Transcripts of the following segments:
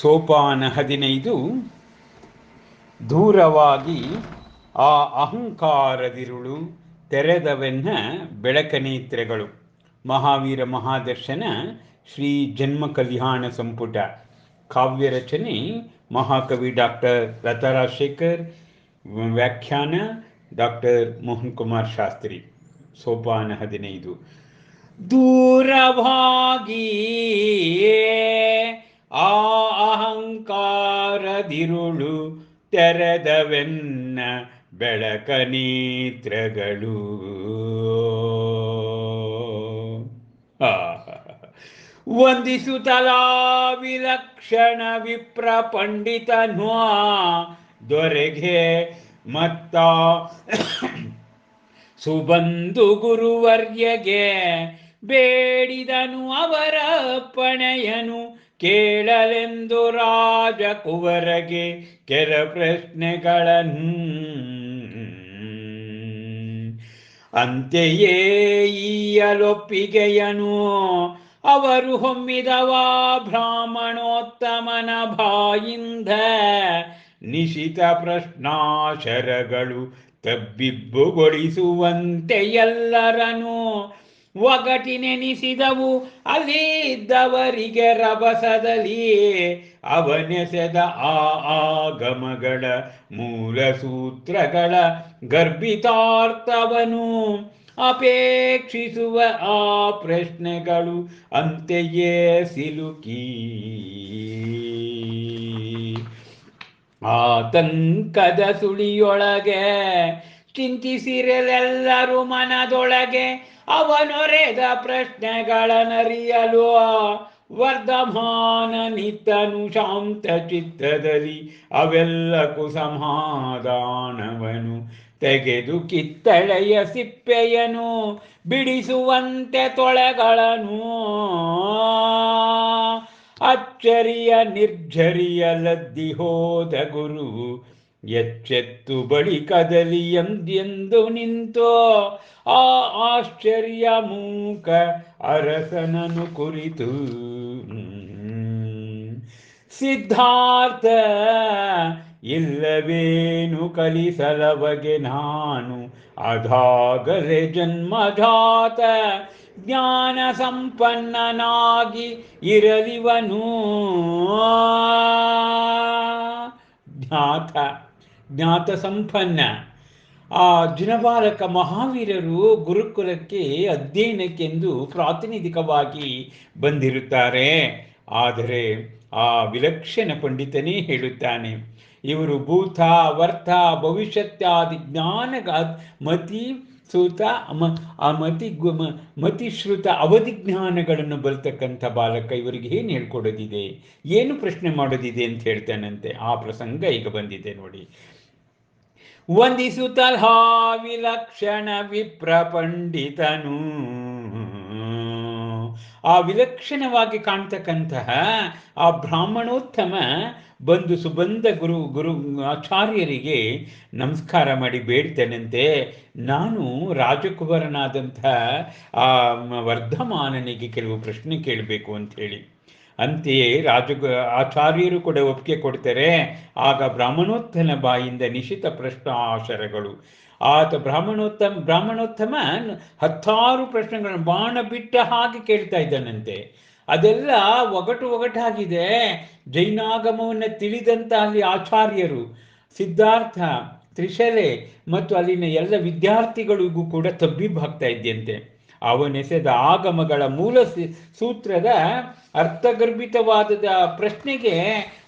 ಸೋಪಾನ ಹದಿನೈದು, ದೂರವಾಗಿ ಆ ಅಹಂಕಾರದಿರುಳು ತೆರೆದವೆನ್ನ ಬೆಳಕನೇತ್ರೆಗಳು. ಮಹಾವೀರ ಮಹಾದರ್ಶನ, ಶ್ರೀ ಜನ್ಮ ಕಲ್ಯಾಣ ಸಂಪುಟ. ಕಾವ್ಯ ರಚನೆ ಮಹಾಕವಿ ಡಾಕ್ಟರ್ ಲತಾರಾಜಶೇಖರ್ ವ್ಯಾಖ್ಯಾನ ಡಾಕ್ಟರ್ ಮೋಹನ್ ಕುಮಾರ್ ಶಾಸ್ತ್ರಿ. ಸೋಪಾನ ಹದಿನೈದು. ದೂರವಾಗಿ ಆ ಅಹಂಕಾರದಿರುಳು ತೆರೆದವೆನ್ನ ಬೆಳಕ ನೇತ್ರಗಳು ತಲಾ ವಿಲಕ್ಷಣ ವಿಪ್ರ ಪಂಡಿತನ್ವಾ ದೊರೆಗೆ ಮತ್ತ ಸುಬಂಧು ಗುರುವರ್ಯಗೆ ಬೇಡಿದನು ಅವರ ಪಣೆಯನು. ಕೇಳಲೆಂದು ರಾಜ ಕುವರಗೆ ಕೆಲ ಪ್ರಶ್ನೆಗಳನ್ನು ಅಂತೆಯೇ ಈಯಲೊಪ್ಪಿಗೆಯನು ಅವರು ಹೊಮ್ಮಿದವ ಬ್ರಾಹ್ಮಣೋತ್ತಮನ ಬಾಯಿಂದ ನಿಶಿತ ಪ್ರಶ್ನಾಶರಗಳು ತಬ್ಬಿಬ್ಬುಗೊಳಿಸುವಂತೆ ಎಲ್ಲರನು ಒಗಟಿನೆನಿಸಿದವು ಅಲ್ಲಿದ್ದವರಿಗೆ ರಭಸದಲ್ಲಿ ಅವನೆಸೆದ ಆ ಆಗಮಗಳ ಮೂಲ ಸೂತ್ರಗಳ ಗರ್ಭಿತಾರ್ಥವನು. ಅಪೇಕ್ಷಿಸುವ ಆ ಪ್ರಶ್ನೆಗಳು ಅಂತೆಯೇ ಸಿಲುಕಿ. ಆತಂಕದ ಸುಳಿಯೊಳಗೆ ಚಿಂತಿಸಿರಲೆಲ್ಲರೂ ಮನದೊಳಗೆ ಅವನೊರೆದ ಪ್ರಶ್ನೆಗಳನ್ನರಿಯಲು ವರ್ಧಮಾನ ನಿತ್ತನು ಶಾಂತ ಚಿತ್ತದಲ್ಲಿ ಅವೆಲ್ಲಕ್ಕೂ ಸಮಾಧಾನವನು ತೆಗೆದು ಕಿತ್ತಳೆಯ ಸಿಪ್ಪೆಯನು ಬಿಡಿಸುವಂತೆ ತೊಳೆಗಳನು. ಅಚ್ಚರಿಯ ನಿರ್ಜರಿಯ ಲದ್ದಿ ಹೋದ ಗುರು ಎಚ್ಚೆತ್ತು ಬಳಿಕದಲ್ಲಿ ಎಂದೆಂದು ನಿಂತೋ ಆ ಆಶ್ಚರ್ಯ ಮೂಕ ಅರಸನನು ಕುರಿತು. ಸಿದ್ಧಾರ್ಥ, ಇಲ್ಲವೇನು ಕಲಿಸಲವಗೆ ನಾನು? ಅದಾಗಲೇ ಜನ್ಮಧಾತ ಜ್ಞಾನ ಸಂಪನ್ನನಾಗಿ ಇರಲಿವನು. ಜ್ಞಾತ. ಜ್ಞಾತ ಸಂಪನ್ನ ಆ ಜಿನಬಾಲಕ ಮಹಾವೀರರು ಗುರುಕುಲಕ್ಕೆ ಅಧ್ಯಯನಕ್ಕೆಂದು ಪ್ರಾತಿನಿಧಿಕವಾಗಿ ಬಂದಿರುತ್ತಾರೆ. ಆದರೆ ಆ ವಿಲಕ್ಷಣ ಪಂಡಿತನೇ ಹೇಳುತ್ತಾನೆ, ಇವರು ಭೂತ, ವರ್ತ, ಭವಿಷ್ಯತ್ಯಾದಿ ಜ್ಞಾನ ಮತಿ ಸೂತ ಮತಿ ಮತಿಶ್ರುತ ಅವಧಿ ಜ್ಞಾನಗಳನ್ನು ಬರ್ತಕ್ಕಂಥ ಬಾಲಕ ಇವರಿಗೆ ಏನು ಹೇಳ್ಕೊಡೋದಿದೆ? ಏನು ಪ್ರಶ್ನೆ ಮಾಡೋದಿದೆ? ಅಂತ ಹೇಳ್ತಾನಂತೆ. ಆ ಪ್ರಸಂಗ ಈಗ ಬಂದಿದೆ ನೋಡಿ. ವಂದಿಸುತ್ತಲ ವಿಲಕ್ಷಣ ವಿಪ್ರಪಂಡಿತನು. ಆ ವಿಲಕ್ಷಣವಾಗಿ ಕಾಣ್ತಕ್ಕಂತಹ ಆ ಬ್ರಾಹ್ಮಣೋತ್ತಮ ಬಂದು ಸುಬಂಧ ಗುರು ಗುರು ಆಚಾರ್ಯರಿಗೆ ನಮಸ್ಕಾರ ಮಾಡಿ ಬೇಡ್ತೇನಂತೆ ನಾನು ರಾಜಕುವರನಾದಂಥ ಆ ವರ್ಧಮಾನನಿಗೆ ಕೆಲವು ಪ್ರಶ್ನೆ ಕೇಳಬೇಕು ಅಂತ ಹೇಳಿ. ಅಂತೆಯೇ ರಾಜ ಆಚಾರ್ಯರು ಕೂಡ ಒಪ್ಪಿಗೆ ಕೊಡ್ತಾರೆ. ಆಗ ಬ್ರಾಹ್ಮಣೋತ್ತಮ ಬಾಯಿಂದ ನಿಶಿತ ಪ್ರಶ್ನಾಶರಗಳು. ಆತ ಬ್ರಾಹ್ಮಣೋತ್ತಮ ಬ್ರಾಹ್ಮಣೋತ್ತಮ ಹತ್ತಾರು ಪ್ರಶ್ನೆಗಳನ್ನು ಬಾಣ ಬಿಟ್ಟ ಹಾಗೆ ಕೇಳ್ತಾ ಇದ್ದಾನಂತೆ. ಅದೆಲ್ಲ ಒಗಟು ಒಗಟಾಗಿದೆ. ಜೈನಾಗಮವನ್ನು ತಿಳಿದಂತ ಅಲ್ಲಿ ಆಚಾರ್ಯರು. ಸಿದ್ಧಾರ್ಥ, ತ್ರಿಶಲೆ ಮತ್ತು ಅಲ್ಲಿನ ಎಲ್ಲ ವಿದ್ಯಾರ್ಥಿಗಳಿಗೂ ಕೂಡ ತಬ್ಬಿಬ್ಬಾಗ್ತಾ ಇದ್ದಂತೆ ಅವನೆಸೆದ ಆಗಮಗಳ ಮೂಲ ಸೂತ್ರದ ಅರ್ಥಗರ್ಭಿತವಾದ ಪ್ರಶ್ನೆಗೆ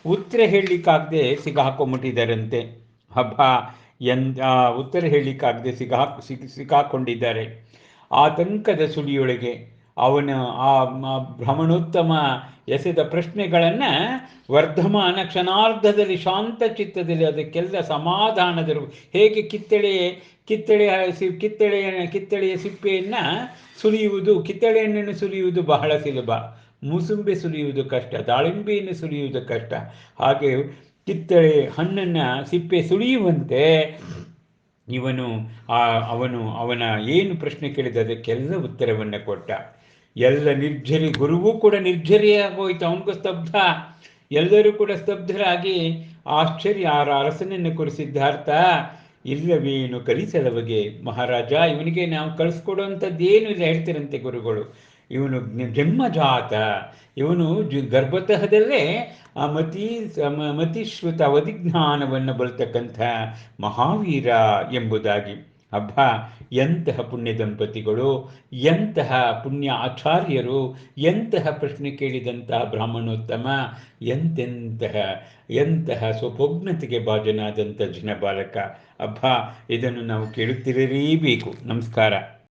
ಉತ್ತರ ಹೇಳಲಿಕ್ಕಾಗದೆ ಸಿಗಾಕೊಂಬಿಟ್ಟಿದ್ದಾರಂತೆ ಹಬ್ಬ ಎಂದ ಉತ್ತರ ಹೇಳಲಿಕ್ಕಾಗದೆ ಸಿಗಾ ಸಿಗ್ ಸಿಕ್ಕಾಕೊಂಡಿದ್ದಾರೆ. ಆತಂಕದ ಸುಳಿಯೊಳಗೆ ಅವನ ಆ ಭ್ರಮಣೋತ್ತಮ ಎಸೆದ ಪ್ರಶ್ನೆಗಳನ್ನು ವರ್ಧಮಾನ ಕ್ಷಣಾರ್ಧದಲ್ಲಿ ಶಾಂತ ಚಿತ್ತದಲ್ಲಿ ಅದಕ್ಕೆಲ್ಲ ಸಮಾಧಾನದರು ಹೇಗೆ ಕಿತ್ತಳೆ ಕಿತ್ತಳೆ ಸಿ ಕಿತ್ತಳೆಯ ಕಿತ್ತಳೆಯ ಸಿಪ್ಪೆಯನ್ನು ಸುಲಿಯುವುದು ಕಿತ್ತಳೆಯನ್ನು ಸುಲಿಯುವುದು ಬಹಳ ಸುಲಭ. ಮುಸುಂಬೆ ಸುಲಿಯುವುದು ಕಷ್ಟ, ದಾಳಿಂಬೆಯನ್ನು ಸುಲಿಯುವುದು ಕಷ್ಟ. ಹಾಗೆ ಕಿತ್ತಳೆ ಹಣ್ಣನ್ನು ಸಿಪ್ಪೆ ಸುಳಿಯುವಂತೆ ಇವನು ಆ, ಅವನು, ಅವನ ಏನು ಪ್ರಶ್ನೆ ಕೇಳಿದ ಅದಕ್ಕೆಲ್ಲ ಉತ್ತರವನ್ನು ಕೊಟ್ಟ. ಎಲ್ಲ ನಿರ್ಜರಿ, ಗುರುವೂ ಕೂಡ ನಿರ್ಜರಿಯಾಗೋಯ್ತು, ಅವನಿಗೂ ಸ್ತಬ್ಧ. ಎಲ್ಲರೂ ಕೂಡ ಸ್ತಬ್ಧರಾಗಿ ಆಶ್ಚರ್ಯ, ಆರ ಅರಸನನ್ನು ಕುರಿಸಿದ್ದಾರ್ಥ ಇಲ್ಲವೇನು ಕಲಿಸಲವಗೆ ಮಹಾರಾಜ, ಇವನಿಗೆ ನಾವು ಕಳಿಸ್ಕೊಡುವಂಥದ್ದು ಏನು ಇಲ್ಲ, ಹೇಳ್ತಿರಂತೆ ಗುರುಗಳು. ಇವನು ಜನ್ಮಜಾತ. ಇವನು ಗರ್ಭತಃದಲ್ಲೇ ಆ ಮತಿ ಮತಿಶ್ರುತ ಅವಧಿಜ್ಞಾನವನ್ನು ಬಲ್ತಕ್ಕಂಥ ಮಹಾವೀರ ಎಂಬುದಾಗಿ. ಅಬ್ಬ, ಎಂತಹ ಪುಣ್ಯ ದಂಪತಿಗಳು, ಎಂತಹ ಪುಣ್ಯ ಆಚಾರ್ಯರು, ಎಂತಹ ಪ್ರಶ್ನೆ ಕೇಳಿದಂತಹ ಬ್ರಾಹ್ಮಣೋತ್ತಮ, ಎಂತೆಂತಹ, ಎಂತಹ ಸ್ವಪೋಗ್ನತೆಗೆ ಭಾಜನಾದಂಥ ಜಿನ ಬಾಲಕ ಅಬ್ಬ, ಇದನ್ನು ನಾವು ಕೇಳುತ್ತಿರಲೇಬೇಕು. ನಮಸ್ಕಾರ.